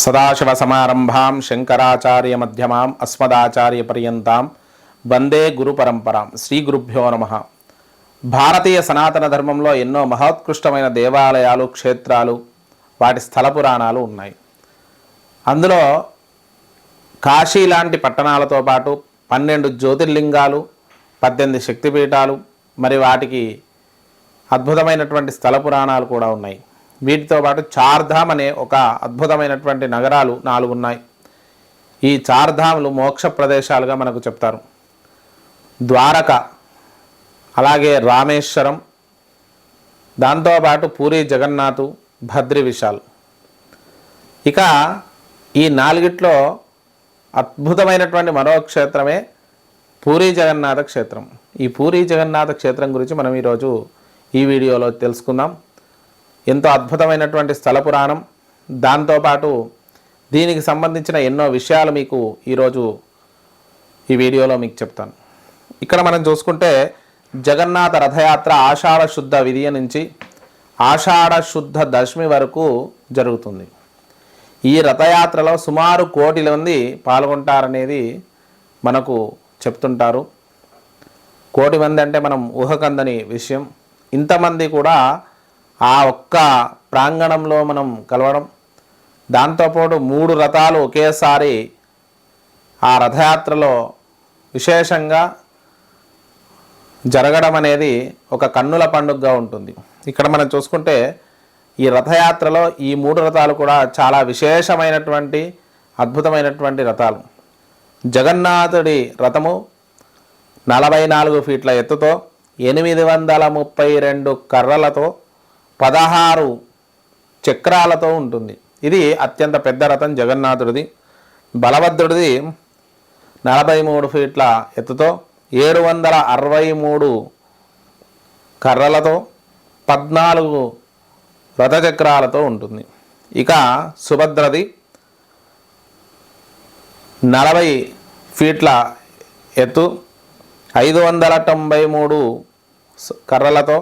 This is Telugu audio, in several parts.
సదాశివసమారంభాం శంకరాచార్యమధ్యమాం అస్మదాచార్యపర్యంతాం వందే గురు పరంపరాం శ్రీ గురుభ్యో నమ భారతీయ సనాతన ధర్మంలో ఎన్నో మహోత్కృష్టమైన దేవాలయాలు క్షేత్రాలు వాటి స్థల పురాణాలు ఉన్నాయి. అందులో కాశీ లాంటి పట్టణాలతో పాటు పన్నెండు జ్యోతిర్లింగాలు పద్దెనిమిది శక్తిపీఠాలు మరి వాటికి అద్భుతమైనటువంటి స్థల పురాణాలు కూడా ఉన్నాయి. వీటితో పాటు చార్ధామ్ అనే ఒక అద్భుతమైనటువంటి నగరాలు నాలుగు ఉన్నాయి. ఈ చార్ధాములు మోక్ష ప్రదేశాలుగా మనకు చెప్తారు. ద్వారక అలాగే రామేశ్వరం దాంతోపాటు పూరి జగన్నాథు భద్రి విశాల్. ఇక ఈ నాలుగిట్లో అద్భుతమైనటువంటి మరో క్షేత్రమే పూరి జగన్నాథ క్షేత్రం. ఈ పూరి జగన్నాథ క్షేత్రం గురించి మనం ఈరోజు ఈ వీడియోలో తెలుసుకుందాం. ఎంతో అద్భుతమైనటువంటి స్థల పురాణం. దాంతోపాటు దీనికి సంబంధించిన ఎన్నో విషయాలు మీకు ఈరోజు ఈ వీడియోలో మీకు చెప్తాను. ఇక్కడ మనం చూసుకుంటే జగన్నాథ రథయాత్ర ఆషాఢ శుద్ధ విధియ నుంచి ఆషాఢ శుద్ధ దశమి వరకు జరుగుతుంది. ఈ రథయాత్రలో సుమారు కోటి మంది పాల్గొంటారనేది మనకు చెప్తుంటారు. కోటి మంది అంటే మనం ఊహకందని విషయం. ఇంతమంది కూడా ఆ ఒక్క ప్రాంగణంలో మనం కలవడం దాంతోపాటు మూడు రథాలు ఒకేసారి ఆ రథయాత్రలో విశేషంగా జరగడం అనేది ఒక కన్నుల పండుగగా ఉంటుంది. ఇక్కడ మనం చూసుకుంటే ఈ రథయాత్రలో ఈ మూడు రథాలు కూడా చాలా విశేషమైనటువంటి అద్భుతమైనటువంటి రథాలు. జగన్నాథుడి రథము నలభై నాలుగు ఫీట్ల ఎత్తుతో ఎనిమిది వందల ముప్పై రెండు కర్రలతో పదహారు చక్రాలతో ఉంటుంది. ఇది అత్యంత పెద్ద రథం జగన్నాథుడిది. బలభద్రుడిది నలభై మూడు ఫీట్ల ఎత్తుతో ఏడు వందల అరవై మూడు కర్రలతో పద్నాలుగు రథచక్రాలతో ఉంటుంది. ఇక సుభద్రది నలభై ఫీట్ల ఎత్తు ఐదు వందల తొంభై మూడు కర్రలతో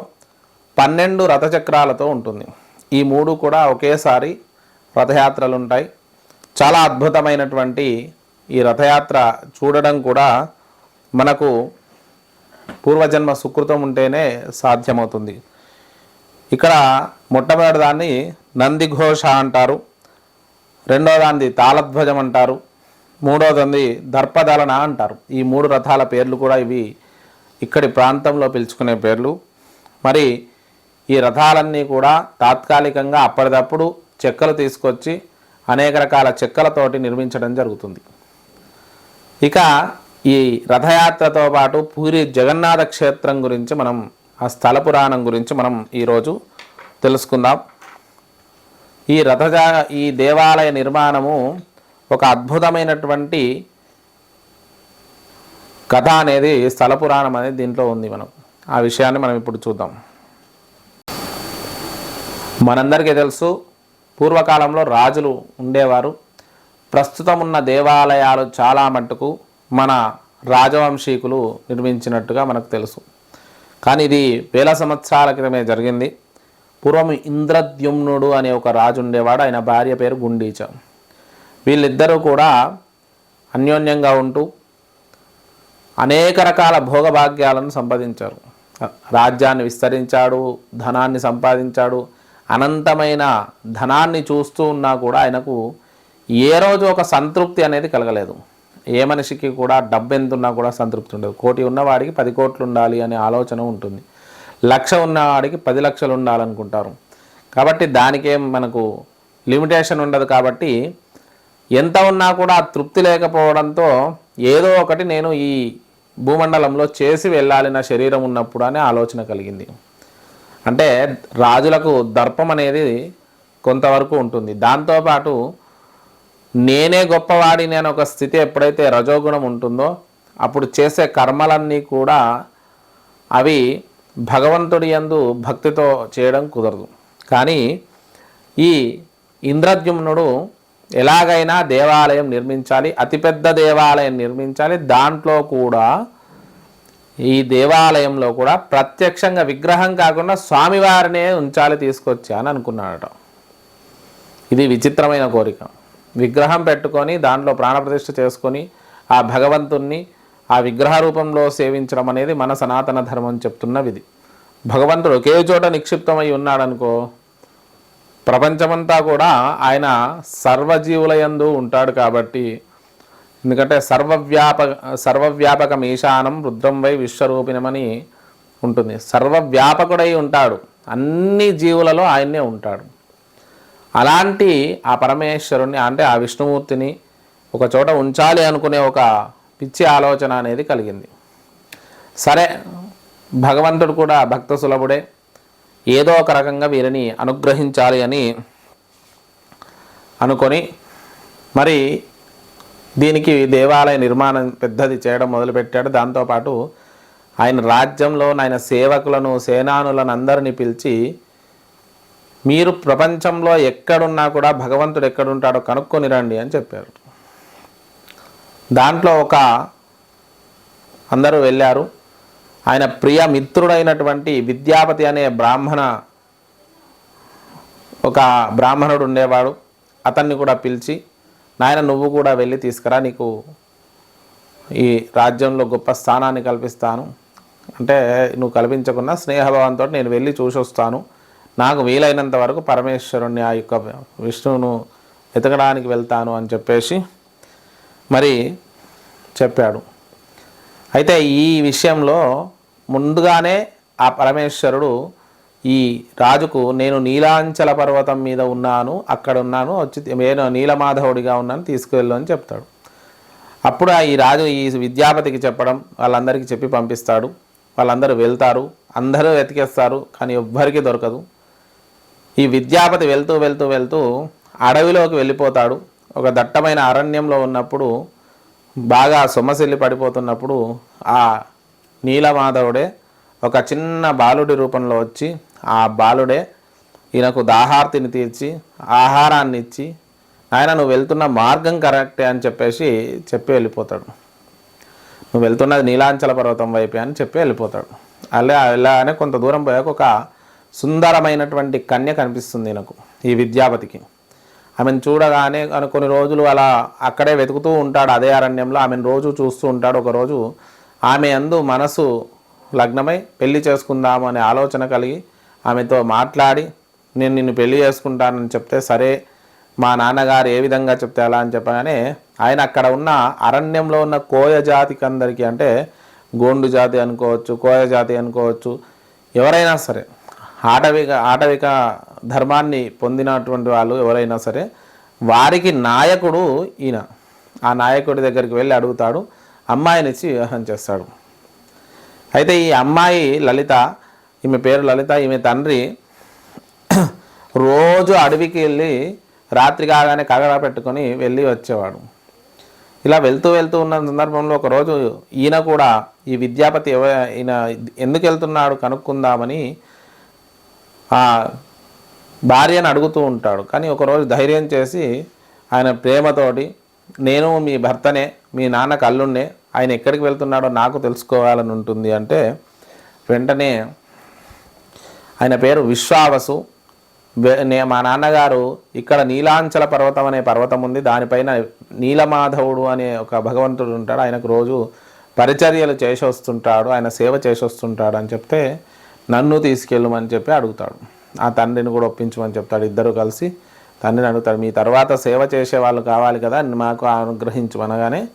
పన్నెండు రథచక్రాలతో ఉంటుంది. ఈ మూడు కూడా ఒకేసారి రథయాత్రలు ఉంటాయి చాలా అద్భుతమైనటువంటి ఈ రథయాత్ర చూడడం కూడా మనకు పూర్వజన్మ సుకృతం ఉంటేనే సాధ్యమవుతుంది. ఇక్కడ మొట్టమొదటి దాన్ని నందిఘోష అంటారు. రెండో దాన్ని తాళధ్వజం అంటారు. మూడవదంది దర్పదలన అంటారు. ఈ మూడు రథాల పేర్లు కూడా ఇవి ఇక్కడి ప్రాంతంలో పిలుచుకునే పేర్లు. మరి ఈ రథాలన్నీ కూడా తాత్కాలికంగా అప్పటిదప్పుడు చెక్కలు తీసుకొచ్చి అనేక రకాల చెక్కలతోటి నిర్మించడం జరుగుతుంది. ఇక ఈ రథయాత్రతో పాటు పూరి జగన్నాథ క్షేత్రం గురించి మనం ఆ స్థల పురాణం గురించి మనం ఈరోజు తెలుసుకుందాం. ఈ రథజా ఈ దేవాలయ నిర్మాణము ఒక అద్భుతమైనటువంటి కథ అనేది స్థల పురాణం అనేది దీంట్లో ఉంది మనం. ఆ విషయాన్ని మనం ఇప్పుడు చూద్దాం. మనందరికీ తెలుసు పూర్వకాలంలో రాజులు ఉండేవారు. ప్రస్తుతం ఉన్న దేవాలయాలు చాలా మట్టుకు మన రాజవంశీకులు నిర్మించినట్టుగా మనకు తెలుసు. కానీ ఇది వేల సంవత్సరాల క్రితమే జరిగింది. పూర్వం ఇంద్రద్యుమ్నుడు అనే ఒక రాజు ఉండేవాడు. ఆయన భార్య పేరు గుండీచ. వీళ్ళిద్దరూ కూడా అన్యోన్యంగా ఉంటూ అనేక రకాల భోగభాగ్యాలను సంపాదించారు. రాజ్యాన్ని విస్తరించాడు ధనాన్ని సంపాదించాడు అనంతమైన ధనాన్ని చూస్తూ ఉన్నా కూడా ఆయనకు ఏ రోజు ఒక సంతృప్తి అనేది కలగలేదు. ఏ మనిషికి కూడా డబ్బు ఎంత ఉన్నా కూడా సంతృప్తి ఉండదు. కోటి ఉన్నవాడికి పది కోట్లు ఉండాలి అనే ఆలోచన ఉంటుంది. లక్ష ఉన్నవాడికి పది లక్షలు ఉండాలనుకుంటారు. కాబట్టి దానికేం మనకు లిమిటేషన్ ఉండదు కాబట్టి ఎంత ఉన్నా కూడా తృప్తి లేకపోవడంతో ఏదో ఒకటి నేను ఈ భూమండలంలో చేసి వెళ్ళాలి నా శరీరం ఉన్నప్పుడు అనే ఆలోచన కలిగింది. అంటే రాజులకు దర్పం అనేది కొంతవరకు ఉంటుంది. దాంతోపాటు నేనే గొప్పవాడిని అనే ఒక స్థితి ఎప్పుడైతే రజోగుణం ఉంటుందో అప్పుడు చేసే కర్మలన్నీ కూడా అవి భగవంతుడి యందు భక్తితో చేయడం కుదరదు. కానీ ఈ ఇంద్రద్యుమ్నుడు ఎలాగైనా దేవాలయం నిర్మించాలి అతిపెద్ద దేవాలయం నిర్మించాలి దాంట్లో కూడా ఈ దేవాలయంలో కూడా ప్రత్యక్షంగా విగ్రహం కాకుండా స్వామివారినే ఉంచాలి తీసుకొచ్చి అని అనుకున్నాడట. ఇది విచిత్రమైన కోరిక. విగ్రహం పెట్టుకొని దాంట్లో ప్రాణప్రతిష్ఠ చేసుకొని ఆ భగవంతుణ్ణి ఆ విగ్రహ రూపంలో సేవించడం అనేది మన సనాతన ధర్మం చెప్తున్న విధి. భగవంతుడు ఒకే చోట నిక్షిప్తమై ఉన్నాడనుకో ప్రపంచమంతా కూడా ఆయన సర్వజీవులయందు ఉంటాడు కాబట్టి ఎందుకంటే సర్వవ్యాపక సర్వవ్యాపకం ఈశానం రుద్రం వై విశ్వరూపిణమని ఉంటుంది. సర్వవ్యాపకుడై ఉంటాడు. అన్ని జీవులలో ఆయన్నే ఉంటాడు. అలాంటి ఆ పరమేశ్వరుణ్ణి అంటే ఆ విష్ణుమూర్తిని ఒక చోట ఉంచాలి అనుకునే ఒక పిచ్చి ఆలోచన అనేది కలిగింది. సరే భగవంతుడు కూడా భక్త సులభుడే. ఏదో ఒక రకంగా వీరిని అనుగ్రహించాలి అని అనుకొని మరి దీనికి దేవాలయ నిర్మాణం పెద్దది చేయడం మొదలుపెట్టాడు. దాంతోపాటు ఆయన రాజ్యంలో ఆయన సేవకులను సేనానులను అందరినీ పిలిచి మీరు ప్రపంచంలో ఎక్కడున్నా కూడా భగవంతుడు ఎక్కడుంటాడో కనుక్కొని రండి అని చెప్పారు. దాంట్లో ఒక అందరూ వెళ్ళారు. ఆయన ప్రియ మిత్రుడైనటువంటి విద్యాపతి అనే బ్రాహ్మణ ఒక బ్రాహ్మణుడు ఉండేవాడు. అతన్ని కూడా పిలిచి నాయన నువ్వు కూడా వెళ్ళి తీసుకురా. నీకు ఈ రాజ్యంలో గొప్ప స్థానాన్ని కల్పిస్తాను. అంటే నువ్వు కల్పించకుండా స్నేహభావంతో నేను వెళ్ళి చూసి వస్తాను నాకు వీలైనంత వరకు పరమేశ్వరుణ్ణి ఆ యొక్క విష్ణువును వెతకడానికి వెళ్తాను అని చెప్పేసి మరి చెప్పాడు. అయితే ఈ విషయంలో ముందుగానే ఆ పరమేశ్వరుడు ఈ రాజుకు నేను నీలాంచల పర్వతం మీద ఉన్నాను అక్కడ ఉన్నాను వచ్చి నేను నీలమాధవుడిగా ఉన్నాను తీసుకువెళ్ళు అని చెప్తాడు. అప్పుడు ఆ ఈ రాజు ఈ విద్యాపతికి చెప్పడం వాళ్ళందరికీ చెప్పి పంపిస్తాడు. వాళ్ళందరూ వెళ్తారు అందరూ వెతికేస్తారు కానీ ఎవ్వరికీ దొరకదు. ఈ విద్యాపతి వెళ్తూ వెళ్తూ వెళ్తూ అడవిలోకి వెళ్ళిపోతాడు. ఒక దట్టమైన అరణ్యంలో ఉన్నప్పుడు బాగా సొమ్మసిల్లి పడిపోతున్నప్పుడు ఆ నీలమాధవుడే ఒక చిన్న బాలుడి రూపంలో వచ్చి ఆ బాలుడే ఈయనకు దాహార్తిని తీర్చి ఆహారాన్ని ఇచ్చి ఆయన నువ్వు వెళ్తున్న మార్గం కరెక్టే అని చెప్పేసి చెప్పి వెళ్ళిపోతాడు. నువ్వు వెళ్తున్నది నీలాంచల పర్వతం వైపే అని చెప్పి వెళ్ళిపోతాడు. అలా వెళ్ళగానే కొంత దూరం పోయాక ఒక సుందరమైనటువంటి కన్య కనిపిస్తుంది నాకు ఈ విద్యాపతికి. ఆమెను చూడగానే కొన్ని రోజులు అలా అక్కడే వెతుకుతూ ఉంటాడు అదే అరణ్యంలో. ఆమెను రోజు చూస్తూ ఉంటాడు. ఒకరోజు ఆమె అందు మనసు లగ్నమై పెళ్ళి చేసుకుందాము అనే ఆలోచన కలిగి ఆమెతో మాట్లాడి నేను నిన్ను పెళ్ళి చేసుకుంటానని చెప్తే సరే మా నాన్నగారు ఏ విధంగా చెప్తే అలా అని చెప్పగానే ఆయన అక్కడ ఉన్న అరణ్యంలో ఉన్న కోయ జాతికి అందరికీ అంటే గోండు జాతి అనుకోవచ్చు కోయ జాతి అనుకోవచ్చు ఎవరైనా సరే ఆటవిక ఆటవిక ధర్మాన్ని పొందినటువంటి వాళ్ళు ఎవరైనా సరే వారికి నాయకుడు ఈయన. ఆ నాయకుడి దగ్గరికి వెళ్ళి అడుగుతాడు అమ్మాయినిచ్చి వివాహం చేస్తాడు. అయితే ఈ అమ్మాయి లలిత ఈమె పేరు లలిత ఈమె తండ్రి రోజు అడవికి వెళ్ళి రాత్రి కాగానే కగడ పెట్టుకొని వెళ్ళి వచ్చేవాడు. ఇలా వెళ్తూ వెళ్తూ ఉన్న సందర్భంలో ఒకరోజు ఈయన కూడా ఈ విద్యాపతి ఎవ ఈయన ఎందుకు వెళ్తున్నాడు కనుక్కుందామని ఆ భార్యను అడుగుతూ ఉంటాడు. కానీ ఒకరోజు ధైర్యం చేసి ఆయన ప్రేమతోటి నేను మీ భర్తనే మీ నాన్న కల్లుండే ఆయన ఎక్కడికి వెళ్తున్నాడో నాకు తెలుసుకోవాలని ఉంటుంది అంటే వెంటనే ఆయన పేరు విశ్వావసు. నే మా నాన్నగారు ఇక్కడ నీలాంచల పర్వతం అనే పర్వతం ఉంది. దానిపైన నీలమాధవుడు అనే ఒక భగవంతుడు ఉంటాడు. ఆయనకు రోజు పరిచర్యలు చేసి వస్తుంటాడు ఆయన సేవ చేసి వస్తుంటాడు అని చెప్తే నన్ను తీసుకెళ్ళమని చెప్పి అడుగుతాడు. ఆ తండ్రిని కూడా ఒప్పించమని చెప్తాడు. ఇద్దరు కలిసి తండ్రిని అడుగుతాడు. మీ తర్వాత సేవ చేసే వాళ్ళు కావాలి కదా మాకు అనుగ్రహించమనగానే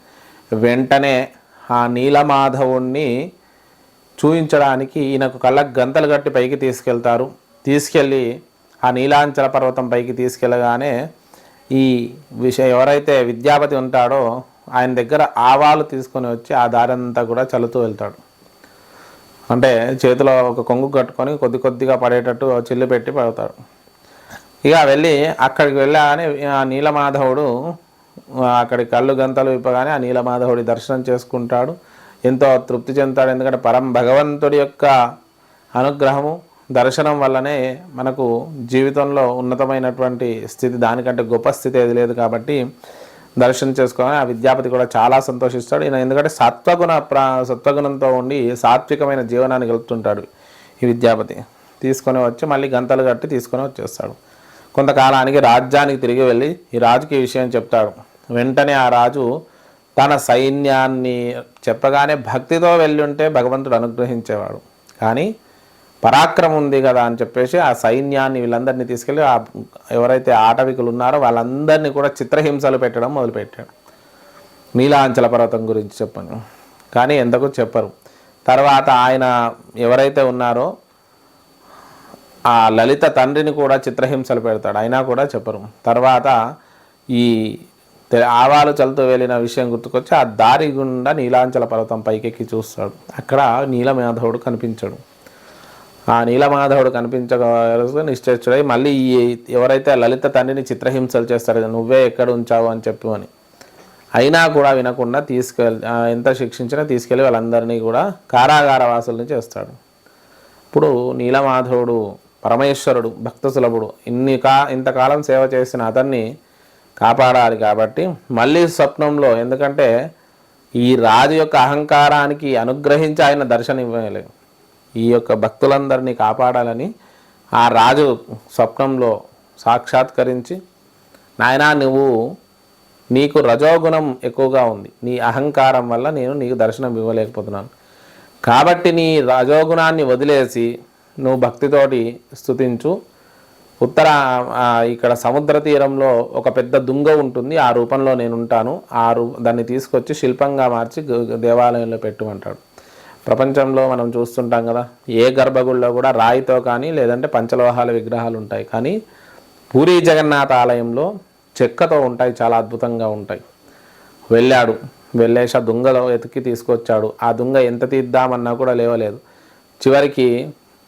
వెంటనే ఆ నీలమాధవుణ్ణి చూయించడానికి ఈయనకు కళ్ళకు గంతలు కట్టి పైకి తీసుకెళ్తారు. తీసుకెళ్ళి ఆ నీలాంచల పర్వతం పైకి తీసుకెళ్ళగానే ఈ విషయం ఎవరైతే విద్యాపతి ఉంటాడో ఆయన దగ్గర ఆవాలు తీసుకొని వచ్చి ఆ దారంతా కూడా చల్లుతూ వెళ్తాడు. అంటే చేతిలో ఒక కొంగు కట్టుకొని కొద్ది కొద్దిగా పడేటట్టు చిల్లు పెట్టి పడతాడు. ఇక వెళ్ళి అక్కడికి వెళ్ళగానే ఆ నీలమాధవుడు అక్కడి కళ్ళు గంతలు విప్పగానే ఆ నీలమాధవుడి దర్శనం చేసుకుంటాడు. ఎంతో తృప్తి చెందుతాడు. ఎందుకంటే పరం భగవంతుడి యొక్క అనుగ్రహము దర్శనం వల్లనే మనకు జీవితంలో ఉన్నతమైనటువంటి స్థితి దానికంటే గొప్ప స్థితి ఏది లేదు కాబట్టి దర్శనం చేసుకోవాలని ఆ విద్యాపతి కూడా చాలా సంతోషిస్తాడు. ఈయన ఎందుకంటే సత్వగుణ ప్రా సత్వగుణంతో ఉండి సాత్వికమైన జీవనాన్ని గెలుపుతుంటాడు ఈ విద్యాపతి. తీసుకొని వచ్చి మళ్ళీ గంతలు కట్టి తీసుకొని వచ్చేస్తాడు. కొంతకాలానికి రాజ్యానికి తిరిగి వెళ్ళి ఈ రాజుకి ఈ విషయం చెప్తాడు. వెంటనే ఆ రాజు తన సైన్యాన్ని చెప్పగానే భక్తితో వెళ్ళి ఉంటే భగవంతుడు అనుగ్రహించేవాడు. కానీ పరాక్రమం ఉంది కదా అని చెప్పేసి ఆ సైన్యాన్ని వీళ్ళందరినీ తీసుకెళ్ళి ఆ ఎవరైతే ఆటవికులు ఉన్నారో వాళ్ళందరినీ కూడా చిత్రహింసలు పెట్టడం మొదలుపెట్టాడు. నీలాంచల పర్వతం గురించి చెప్పను. కానీ ఎంతకు చెప్పరు. తర్వాత ఆయన ఎవరైతే ఉన్నారో ఆ లలిత తండ్రిని కూడా చిత్రహింసలు పెడతాడు. అయినా కూడా చెప్పరు. తర్వాత ఈ ఆవాలు చల్లుతూ వెళ్ళిన విషయం గుర్తుకొచ్చి ఆ దారి గుండా నీలాంచల పర్వతం పైకెక్కి చూస్తాడు. అక్కడ నీలమాధవుడు కనిపించడు. ఆ నీలమాధవుడు కనిపించక నిశ్చయిస్తుడై మళ్ళీ ఈ ఎవరైతే లలిత తండ్రిని చిత్రహింసలు చేస్తారో నువ్వే ఎక్కడ ఉంచావు అని చెప్పు అని. అయినా కూడా వినకుండా తీసుకెళ్ళి ఎంత శిక్షించినా తీసుకెళ్ళి వాళ్ళందరినీ కూడా కారాగార వాసుల్ని చేస్తాడు ఇప్పుడు నీలమాధవుడు పరమేశ్వరుడు భక్త సులభుడు ఇన్ని కా ఇంతకాలం సేవ చేసిన అతన్ని కాపాడాలి కాబట్టి మళ్ళీ స్వప్నంలో ఎందుకంటే ఈ రాజు యొక్క అహంకారానికి అనుగ్రహించి ఆయన దర్శనం ఇవ్వలే ఈ యొక్క భక్తులందరినీ కాపాడాలని ఆ రాజు స్వప్నంలో సాక్షాత్కరించి నాయనా నువ్వు నీకు రజోగుణం ఎక్కువగా ఉంది. నీ అహంకారం వల్ల నేను నీకు దర్శనం ఇవ్వలేకపోతున్నాను కాబట్టి నీ రజోగుణాన్ని వదిలేసి నువ్వు భక్తితోటి స్తుతించు. ఉత్తర ఇక్కడ సముద్ర తీరంలో ఒక పెద్ద దుంగ ఉంటుంది. ఆ రూపంలో నేను ఉంటాను ఆ రూ దాన్ని తీసుకొచ్చి శిల్పంగా మార్చి దేవాలయంలో పెట్టమంటాడు. ప్రపంచంలో మనం చూస్తుంటాం కదా ఏ గర్భగుడిలో కూడా రాయితో కానీ లేదంటే పంచలోహాల విగ్రహాలు ఉంటాయి. కానీ పూరి జగన్నాథ ఆలయంలో చెక్కతో ఉంటాయి చాలా అద్భుతంగా ఉంటాయి. వెళ్ళాడు. వెళ్ళేసి ఆ దుంగలో ఎతికి తీసుకొచ్చాడు. ఆ దుంగ ఎంత తీద్దామన్నా కూడా లేవలేదు. చివరికి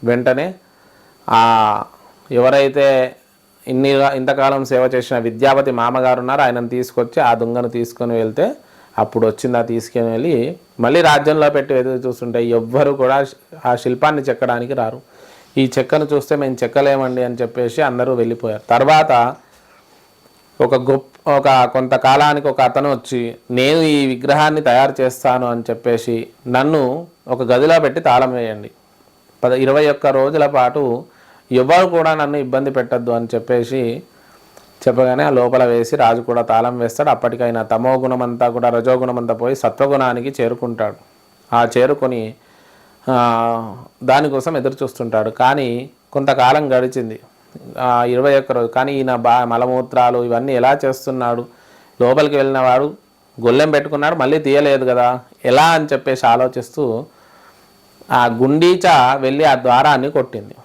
వెంటనే ఆ ఎవరైతే ఇన్ని ఇంతకాలం సేవ చేసిన విద్యాపతి మామగారు ఉన్నారో ఆయనను తీసుకొచ్చి ఆ దుంగను తీసుకొని వెళ్తే అప్పుడు వచ్చింది ఆ తీసుకొని వెళ్ళి మళ్ళీ రాజ్యంలో పెట్టి ఎదురు చూస్తుంటే ఎవ్వరు కూడా ఆ శిల్పాన్ని చెక్కడానికి రారు. ఈ చెక్కను చూస్తే మేము చెక్కలేమండి అని చెప్పేసి అందరూ వెళ్ళిపోయారు. తర్వాత ఒక గొప్ప ఒక కొంతకాలానికి ఒక అతను వచ్చి నేను ఈ విగ్రహాన్ని తయారు చేస్తాను అని చెప్పేసి నన్ను ఒక గదిలో పెట్టి తాళం వేయండి. పద ఇరవై ఒక్క రోజుల పాటు ఎవరు కూడా నన్ను ఇబ్బంది పెట్టద్దు అని చెప్పేసి చెప్పగానే ఆ లోపల వేసి రాజు కూడా తాళం వేస్తాడు. అప్పటికైనా తమో గుణమంతా కూడా రజోగుణమంతా పోయి సత్వగుణానికి చేరుకుంటాడు. ఆ చేరుకొని దానికోసం ఎదురు చూస్తుంటాడు. కానీ కొంతకాలం గడిచింది. ఇరవై ఒక్క రోజు. కానీ ఈయన బా మలమూత్రాలు ఇవన్నీ ఎలా చేస్తున్నాడు? లోపలికి వెళ్ళిన వాడు గొల్లెం పెట్టుకున్నాడు మళ్ళీ తీయలేదు కదా? ఎలా అని చెప్పేసి ఆలోచిస్తూ ఆ గుండీచ వెళ్ళి ఆ ద్వారాన్ని కొట్టింది.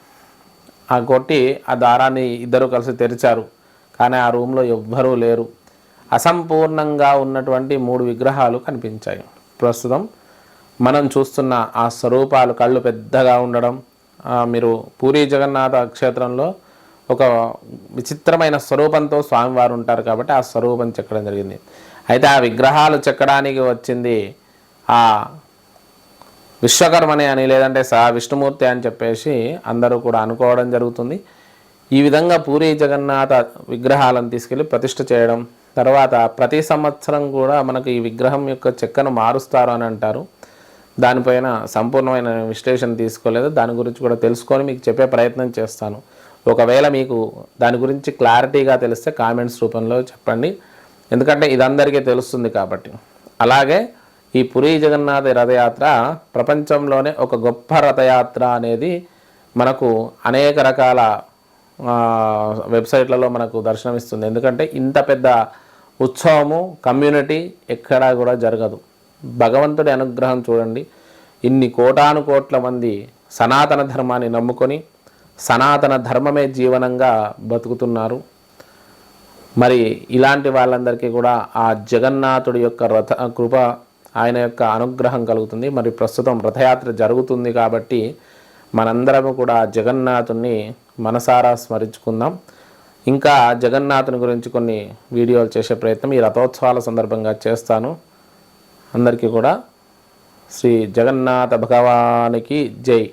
ఆ కొట్టి ఆ దారాన్ని ఇద్దరు కలిసి తెరిచారు. కానీ ఆ రూమ్లో ఎవ్వరూ లేరు. అసంపూర్ణంగా ఉన్నటువంటి మూడు విగ్రహాలు కనిపించాయి. ప్రస్తుతం మనం చూస్తున్న ఆ స్వరూపాలు కళ్ళు పెద్దగా ఉండడం మీరు పూరి జగన్నాథ క్షేత్రంలో ఒక విచిత్రమైన స్వరూపంతో స్వామివారు ఉంటారు కాబట్టి ఆ స్వరూపం చెక్కడం జరిగింది. అయితే ఆ విగ్రహాలు చెక్కడానికి వచ్చింది ఆ విశ్వకర్మని అని లేదంటే సా విష్ణుమూర్తి అని చెప్పేసి అందరూ కూడా అనుకోవడం జరుగుతుంది. ఈ విధంగా పూరి జగన్నాథ విగ్రహాలను తీసుకెళ్ళి ప్రతిష్ఠ చేయడం తర్వాత ప్రతి సంవత్సరం కూడా మనకు ఈ విగ్రహం యొక్క చెక్కను మారుస్తారు అని అంటారు. దానిపైన సంపూర్ణమైన విశ్లేషణ తీసుకోలేదు. దాని గురించి కూడా తెలుసుకొని మీకు చెప్పే ప్రయత్నం చేస్తాను. ఒకవేళ మీకు దాని గురించి క్లారిటీగా తెలిస్తే కామెంట్స్ రూపంలో చెప్పండి. ఎందుకంటే ఇదందరికీ తెలుస్తుంది కాబట్టి. అలాగే ఈ పురీ జగన్నాథ రథయాత్ర ప్రపంచంలోనే ఒక గొప్ప రథయాత్ర అనేది మనకు అనేక రకాల వెబ్సైట్లలో మనకు దర్శనమిస్తుంది. ఎందుకంటే ఇంత పెద్ద ఉత్సవము కమ్యూనిటీ ఎక్కడా కూడా జరగదు. భగవంతుడి అనుగ్రహం చూడండి. ఇన్ని కోటాను కోట్ల మంది సనాతన ధర్మాన్ని నమ్ముకొని సనాతన ధర్మమే జీవనంగా బతుకుతున్నారు. మరి ఇలాంటి వాళ్ళందరికీ కూడా ఆ జగన్నాథుడి యొక్క రథ కృప ఆయన యొక్క అనుగ్రహం కలుగుతుంది. మరి ప్రస్తుతం రథయాత్ర జరుగుతుంది కాబట్టి మనందరము కూడా జగన్నాథుని మనసారా స్మరించుకుందాం. ఇంకా జగన్నాథుని గురించి కొన్ని వీడియోలు చేసే ప్రయత్నం ఈ రథోత్సవాల సందర్భంగా చేస్తాను. అందరికీ కూడా శ్రీ జగన్నాథ భగవానికి జై.